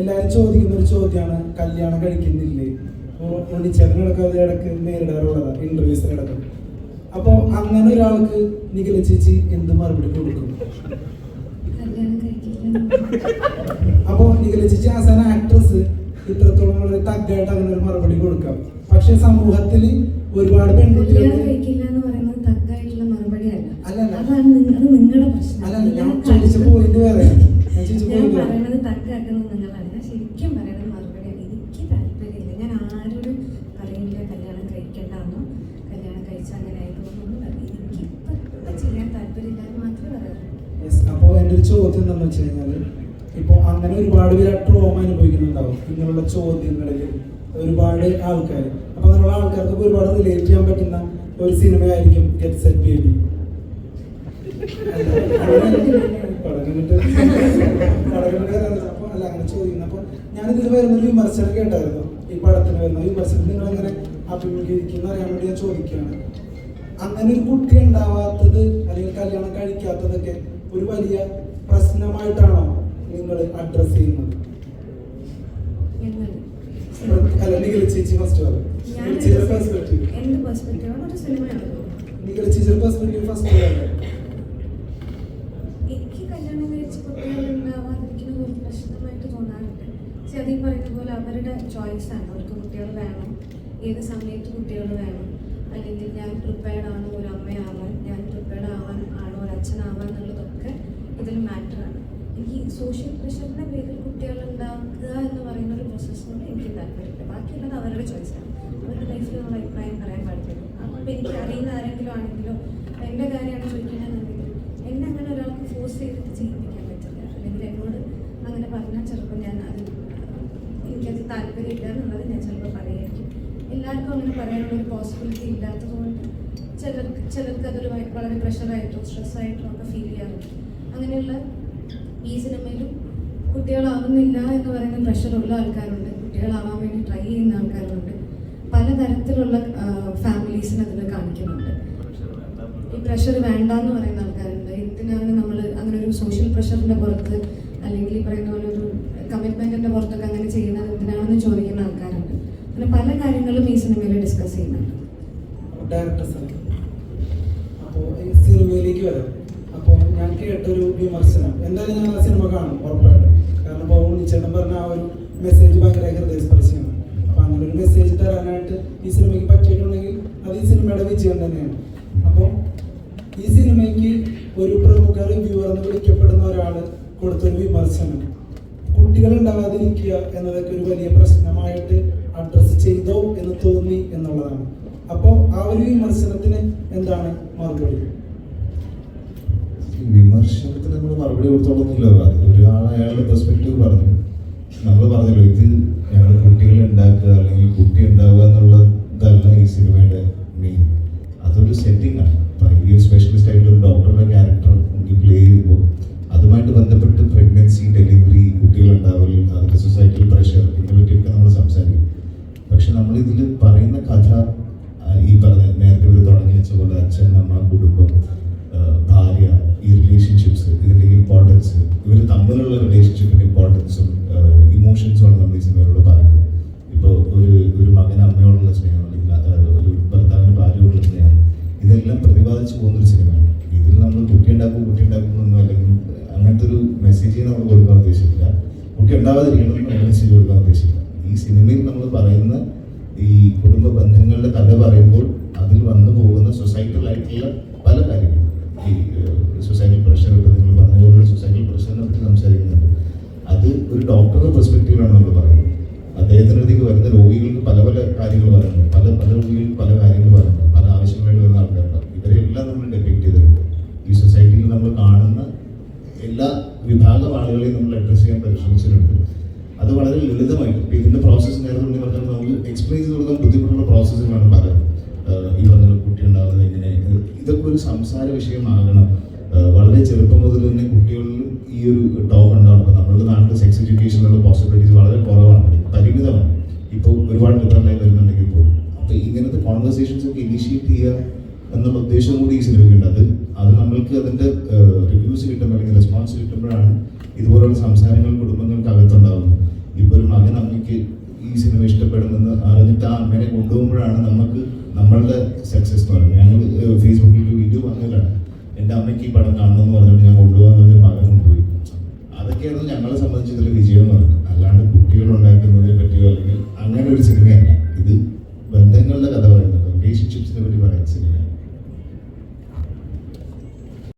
എല്ലാവരും ചോദിക്കുന്ന ഒരു ചോദ്യമാണ് കല്യാണം കഴിക്കുന്നില്ലേ? അപ്പോൾ ഉണ്ണിച്ചേട്ടനടക്കം അത് ഇടയ്ക്ക് നേരിടാറുള്ളതാണ് ഇന്റർവ്യൂസിനടക്കം അപ്പോൾ അങ്ങനെ ഒരാൾക്ക് നിഖില ചേച്ചി എന്ത് മറുപടി കൊടുക്കും? അപ്പോൾ നിഖില ചേച്ചി ആസ് ആൻ ആക്ട്രസ് ഇത്രത്തോളം വളരെ തഗ്ഗായിട്ട് അങ്ങനെ ഒരു മറുപടി കൊടുക്കാം. പക്ഷെ സമൂഹത്തിൽ ഒരുപാട് പെൺകുട്ടികൾ കല്യാണം കഴിക്കില്ല എന്ന് പറയുന്നത് തക്കായിട്ടുള്ള മറുപടി അല്ല അല്ലല്ല. അതാണ് നിങ്ങ- അത് നിങ്ങളുടെ പ്രശ്നം അല്ലല്ല ഞാൻ ഞാൻ ചോദിച്ച പോയിന്റ് വേറെ ഞാൻ ചോദിച്ച ഞാൻ പോയിന്റ് വേറെ പറയണത് നിങ്ങളാണ് ഞാൻ ശരിക്കും പറയണത് മറുപടി എനിക്ക് താല്പര്യമില്ല. ഞാൻ ആരോടും പറയില്ല. കല്യാണം കഴിക്കണ്ടെന്നോ കല്യാണം കഴിച്ചാൽ അങ്ങനെ ആയിപ്പോകുന്നു എനിക്ക് ഇപ്പം ചെയ്യാൻ താല്പര്യമില്ല എന്ന് മാത്രമേ പറയാറുള്ളൂ. അപ്പോൾ എന്റെ ഒരു ചോദ്യം എന്താണെന്ന് വെച്ച് കഴിഞ്ഞാൽ ഇപ്പോൾ അങ്ങനെ ഒരുപാട് പേര് ട്രോമ അനുഭവിക്കുന്നുണ്ടാവും. ഇങ്ങനെയുള്ള ചോദ്യങ്ങളിൽ ഒരുപാട് ആൾക്കാർ അപ്പോൾ അങ്ങനെയുള്ള ആൾക്കാർക്ക് ഒരുപാട് റിലേറ്റ് ചെയ്യാൻ പറ്റുന്ന ഒരു സിനിമയായിരിക്കും ഗെറ്റ് സെറ്റ് ബേബി അപ്പോൾ അല്ല അങ്ങനെ ചോദിക്കുന്നത്. അപ്പോൾ ഞാനിതിൽ വരുന്നൊരു വിമർശനം കേട്ടായിരുന്നു ഈ പടത്തിന് വരുന്ന വിമർശനം. നിങ്ങൾ എങ്ങനെ അഭിമുഖീകരിക്കുന്ന അറിയാൻ വേണ്ടി ഞാൻ ചോദിക്കുകയാണ്. അങ്ങനെ ഒരു കുട്ടി ഉണ്ടാവാത്തത് അല്ലെങ്കിൽ കല്യാണം കഴിക്കാത്തതൊക്കെ ഒരു വലിയ പ്രശ്നമായിട്ടാണോ നിങ്ങൾ അഡ്രസ് ചെയ്യുന്നത്? അല്ല നിഖില ചേച്ചി ഫസ്റ്റ് പറയും എന്റെ ഒരു പെർസ്പെക്റ്റീവ് ഫസ്റ്റ് പറയാം എനിക്ക് കല്യാണം കഴിച്ച് കുട്ടികൾ ഉണ്ടാവാതിരിക്കുന്നത് ഒരു പ്രശ്നമായിട്ട് തോന്നാറുണ്ട് പക്ഷെ അതീ പറയുന്ന പോലെ അവരുടെ ചോയ്സാണ് അവർക്ക് കുട്ടികൾ വേണം. ഏത് സമയത്ത് കുട്ടികൾ വേണം. അല്ലെങ്കിൽ ഞാൻ പ്രിപ്പയർഡ് ആണ് ഒരു അമ്മയാവാൻ ഞാൻ പ്രിപ്പയർഡ് ആവാൻ ആണോ ഒരു അച്ഛനാവാൻ എന്നുള്ളതൊക്കെ ഇതിൽ മാറ്ററാണ് എനിക്ക് സോഷ്യൽ പ്രഷറിന്റെ പേരിൽ കുട്ടികൾ ഉണ്ടാക്കുക എന്ന് പറയുന്ന ഒരു പ്രോസസ്സിനോട് എനിക്ക് താല്പര്യമില്ല. ബാക്കിയുള്ളത് അവരുടെ ചോയ്സാണ് അവരുടെ ലൈഫിൽ നമ്മൾ അഭിപ്രായം പറയാൻ പാടില്ല. അപ്പോൾ എനിക്ക് അറിയുന്ന ആരെങ്കിലും ആണെങ്കിലോ എന്റെ കാര്യമാണ് ചോദിക്കണമെന്നുണ്ടെങ്കിൽ എന്നെ അങ്ങനെ ഒരാൾക്ക് ഫോഴ്സ് ചെയ്തിട്ട് ചെയ്യിപ്പിക്കാൻ പറ്റില്ല. അല്ലെങ്കിൽ എന്നോട് അങ്ങനെ പറഞ്ഞാൽ ചിലപ്പോൾ ഞാൻ അത് എനിക്കത് താല്പര്യമില്ല എന്നുള്ളത് ഞാൻ ചിലപ്പോൾ പറയായിരിക്കും. എല്ലാവർക്കും അങ്ങനെ പറയാനുള്ള ഒരു പോസിബിലിറ്റി ഇല്ലാത്തതുകൊണ്ട് ചിലർക്ക് ചിലർക്ക് അതൊരു വളരെ പ്രഷറായിട്ടോ സ്ട്രെസ്സായിട്ടോ ഒക്കെ ഫീൽ ചെയ്യാറുണ്ട്. അങ്ങനെയുള്ള ഈ സിനിമയിലും കുട്ടികളാവുന്നില്ല എന്ന് പറയുന്ന പ്രഷറുള്ള ആൾക്കാരുണ്ട്. കുട്ടികളാവാൻ വേണ്ടി ട്രൈ ചെയ്യുന്ന ആൾക്കാരുണ്ട്. പലതരത്തിലുള്ള ഫാമിലീസിനെ അതിൽ കാണിക്കുന്നുണ്ട്. ഈ പ്രഷർ വേണ്ട എന്ന് പറയുന്ന ആൾക്കാരുണ്ട്. എന്തിനാണ് നമ്മൾ അങ്ങനെ ഒരു സോഷ്യൽ പ്രഷറിന്റെ പുറത്ത് അല്ലെങ്കിൽ ഈ പറയുന്ന പോലെ ഒരു കമ്മിറ്റ്മെന്റിന്റെ പുറത്തൊക്കെ അങ്ങനെ ചെയ്യുന്നത് എന്തിനാണെന്ന് ചോദിക്കുന്ന ആൾക്കാരുണ്ട് അങ്ങനെ പല കാര്യങ്ങളും ഈ സിനിമയിൽ ഡിസ്കസ് ചെയ്യുന്നുണ്ട്. ഡയറക്ടർ സാർ അപ്പോൾ ഈ സിനിമയിലേക്ക് വരാം. അപ്പോൾ ഞാൻ കേട്ടൊരു വിമർശനം. എന്തായാലും ഞാൻ ആ സിനിമ കാണും ഉറപ്പായിട്ടും. കാരണം ഇപ്പോൾ ഉണ്ണിച്ചേട്ടൻ പറഞ്ഞ ആ ഒരു മെസ്സേജ് ഭയങ്കര ഹൃദയസ്പർശിയാണ്. അപ്പോൾ അങ്ങനെ ഒരു മെസ്സേജ് തരാനായിട്ട് ഈ സിനിമയ്ക്ക് പറ്റിയിട്ടുണ്ടെങ്കിൽ അത് ഈ സിനിമയുടെ വിജയം തന്നെയാണ്. അപ്പോൾ ഈ സിനിമയ്ക്ക് ഒരു പ്രമുഖ റിവ്യൂവർ വിളിക്കപ്പെടുന്ന ഒരാൾ കൊടുത്തൊരു വിമർശനം. കുട്ടികൾ ഉണ്ടാകാതിരിക്കുക എന്നതൊക്കെ ഒരു വലിയ പ്രശ്നമായിട്ട് അഡ്രസ്സ് ചെയ്തോ എന്ന് തോന്നി എന്നുള്ളതാണ് അപ്പോൾ ആ ഒരു വിമർശനത്തിന് എന്താണ് മറുപടി? വിമർശനത്തിന് നമ്മൾ മറുപടി കൊടുത്തോളൊന്നുമില്ല. ഒരാൾ അയാളുടെ പെർസ്പെക്റ്റീവ് പറഞ്ഞു. നമ്മൾ പറഞ്ഞല്ലോ ഇത് ഞങ്ങൾ കുട്ടികളെ ഉണ്ടാക്കുക അല്ലെങ്കിൽ കുട്ടി ഉണ്ടാവുക എന്നുള്ളതല്ല ഈ സിനിമയുടെ മെയിൻ അതൊരു സെറ്റിംഗ് ആണ്. ഭയങ്കര സ്പെഷ്യലിസ്റ്റ് ആയിട്ടുള്ള ഒരു ഡോക്ടറുടെ ക്യാരക്ടർ പ്ലേ ചെയ്യുമ്പോൾ അതുമായിട്ട് ബന്ധപ്പെട്ട് പ്രഗ്നൻസി ഡെലിവറി കുട്ടികൾ ഉണ്ടാവൽ അതിന്റെ സൊസൈറ്റിയിൽ പ്രഷർ ഇതിനെ പറ്റിയൊക്കെ നമ്മൾ സംസാരിക്കും. പക്ഷെ നമ്മൾ ഇതിൽ പറയുന്ന കഥ ഈ പറഞ്ഞ നേരത്തെ ഇവർ തുടങ്ങി വെച്ച പോലെ അച്ഛൻ അമ്മ കുടുംബം ഭാര്യ ഈ റിലേഷൻഷിപ്സ് ഇതിന്റെ ഇമ്പോർട്ടൻസ് ഇവർ തമ്മിലുള്ള റിലേഷൻഷിപ്പിന്റെ ഇമ്പോർട്ടൻസും ഇമോഷൻസുമാണ് നമ്മൾ ഈ സിനിമയിലൂടെ പറയുന്നത്. ഇപ്പോൾ ഒരു ഒരു മകൻ അമ്മയോടുള്ള സ്നേഹം അല്ലെങ്കിൽ ഒരു ഭർത്താവിന് ഭാര്യയോടുള്ള സ്നേഹം ഇതെല്ലാം പ്രതിപാദിച്ചു പോകുന്നൊരു സിനിമയാണ്. ഇതിൽ നമ്മൾ കുട്ടി ഉണ്ടാക്കും കുട്ടി ഉണ്ടാക്കുന്നൊന്നും അല്ലെങ്കിൽ അങ്ങനത്തെ ഒരു മെസ്സേജ് നമ്മൾ കൊടുക്കാൻ ഉദ്ദേശിക്കില്ല കുട്ടി ഉണ്ടാവാതിരിക്കണം എന്ന് മെസ്സേജ് കൊടുക്കാൻ ഉദ്ദേശിക്കില്ല ഈ സിനിമയിൽ നമ്മൾ പറയുന്ന ഈ കുടുംബ ബന്ധങ്ങളുടെ കഥ പറയുമ്പോൾ അതിൽ വന്നു പോകുന്ന സൊസൈറ്റൽ ആയിട്ടുള്ള പല കാര്യങ്ങളും. ഈ സൊസൈറ്റൽ പ്രഷർ നിങ്ങൾ പറഞ്ഞ പോലുള്ള സൊസൈറ്റൽ പ്രഷറിനെ പറ്റി സംസാരിക്കുന്നുണ്ട്. അത് ഒരു ഡോക്ടറുടെ പെർസ്പെക്റ്റീവിലാണ് നമ്മൾ പറയുന്നത്. അദ്ദേഹത്തിന്റെ അടുത്തേക്ക് വരുന്ന രോഗികൾക്ക് പല പല കാര്യങ്ങൾ പറയുന്നുണ്ട്. പല പല രോഗികൾക്ക് പല കാര്യങ്ങൾ പറയുന്നുണ്ട്. പല ആവശ്യങ്ങളായിട്ട് വരുന്ന ആൾക്കാരുണ്ടാവും. ഇവരെല്ലാം നമ്മൾ ഡെപ്പിക്ട് ചെയ്തിട്ടുണ്ട്. ഈ സൊസൈറ്റിയിൽ നമ്മൾ കാണുന്ന എല്ലാ വിഭാഗം ആളുകളെയും നമ്മൾ അഡ്രസ് ചെയ്യാൻ പരിശ്രമിച്ചിട്ടുണ്ട്. അത് വളരെ ലളിതമായി ഇപ്പം ഇതിന്റെ പ്രോസസ്സ് നേരത്തെ പറഞ്ഞാൽ നമുക്ക് എക്സ്പ്ലെയിൻ ചെയ്ത് കൊടുക്കാൻ ബുദ്ധിമുട്ടുള്ള പ്രോസസ്സുകളാണ് പലതും. ആഹ് ഈ പറഞ്ഞ കുട്ടി ഉണ്ടാകുന്നത് എങ്ങനെ ഇതൊക്കെ ഒരു സംസാര വിഷയമാകണം. വളരെ ചെറുപ്പം മുതൽ തന്നെ കുട്ടികളിൽ ഈ ഒരു ടോക്ക് ഉണ്ടാവണം. ഇപ്പം നമ്മളുടെ നാട്ടിൽ സെക്സ് എഡ്യൂക്കേഷനുള്ള പോസിബിലിറ്റീസ് വളരെ കുറവാണ്. പരിമിതമാണ്. ഇപ്പോൾ ഒരുപാട് മിത്രമായി വരുന്നുണ്ടെങ്കിൽ പോലും. അപ്പോൾ ഇങ്ങനത്തെ കോൺവെർസേഷൻസ് ഒക്കെ ഇനിഷ്യേറ്റ് ചെയ്യുക എന്നുള്ള ഉദ്ദേശം കൂടി ഈ സിനിമയ്ക്കുണ്ട് അത് അത് നമ്മൾക്ക് അതിന്റെ റിവ്യൂസ് കിട്ടുമ്പോൾ അല്ലെങ്കിൽ റെസ്പോൺസ് കിട്ടുമ്പോഴാണ് ഇതുപോലുള്ള സംസാരങ്ങൾ കുടുംബങ്ങൾക്ക് അകത്തുണ്ടാകുന്നത് ഇപ്പോൾ ഒരു മകൻ അമ്മയ്ക്ക് ഈ സിനിമ ഇഷ്ടപ്പെടുമെന്ന് അറിഞ്ഞിട്ട് ആ അമ്മേനെ കൊണ്ടുപോകുമ്പോഴാണ് നമുക്ക് നമ്മളുടെ സക്സസ് എന്ന് പറയുന്നത്. ഞങ്ങൾ ഫേസ്ബുക്കിൽ വീഡിയോ വന്നതിലാണ് എന്റെ അമ്മയ്ക്ക് ഈ പടം കാണണമെന്ന് പറഞ്ഞിട്ട് ഞാൻ കൊണ്ടുപോകാൻ പറഞ്ഞൊരു മകൻ കൊണ്ടുപോയി. അതൊക്കെയായിരുന്നു ഞങ്ങളെ സംബന്ധിച്ച് ഇതിൽ വിജയം എന്ന് അല്ലാണ്ട്